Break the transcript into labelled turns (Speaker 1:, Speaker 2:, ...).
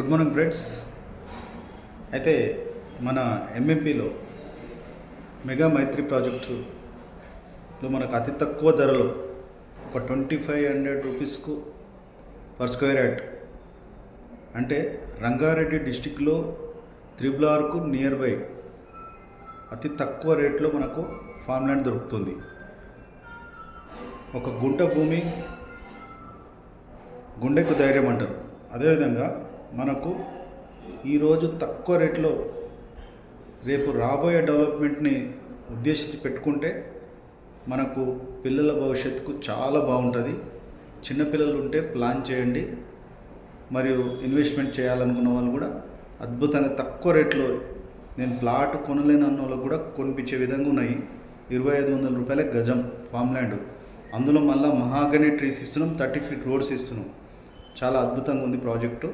Speaker 1: Good morning friends అయితే మన ఎంఎంపీలో mega మైత్రి ప్రాజెక్టులో మనకు అతి తక్కువ ధరలో ఒక ట్వంటీ ఫైవ్ హండ్రెడ్ రూపీస్కు పర్ స్క్వేర్ యార్డ్ అంటే రంగారెడ్డి డిస్టిక్లో త్రిబుల్ ఆర్కు నియర్ బై అతి తక్కువ రేట్లో మనకు ఫామ్ ల్యాండ్ దొరుకుతుంది. ఒక గుంట భూమి గుండెకు ధైర్యం అంటారు. అదేవిధంగా మనకు ఈరోజు తక్కువ రేట్లో రేపు రాబోయే డెవలప్మెంట్ని ఉద్దేశించి పెట్టుకుంటే మనకు పిల్లల భవిష్యత్తుకు చాలా బాగుంటుంది. చిన్నపిల్లలు ఉంటే ప్లాన్ చేయండి. మరియు ఇన్వెస్ట్మెంట్ చేయాలనుకున్న వాళ్ళు కూడా అద్భుతంగా తక్కువ రేట్లో నేను ప్లాట్ కొనలేని అన్న వాళ్ళకు కూడా కొనిపించే విధంగా ఉన్నాయి. ఇరవై ఐదు వందల రూపాయల గజం ఫామ్ ల్యాండ్. అందులో మళ్ళీ మహాగని ట్రీస్ ఇస్తున్నాం థర్టీ ఫీట్ రోడ్స్ ఇస్తున్నాం. చాలా అద్భుతంగా ఉంది ప్రాజెక్టు.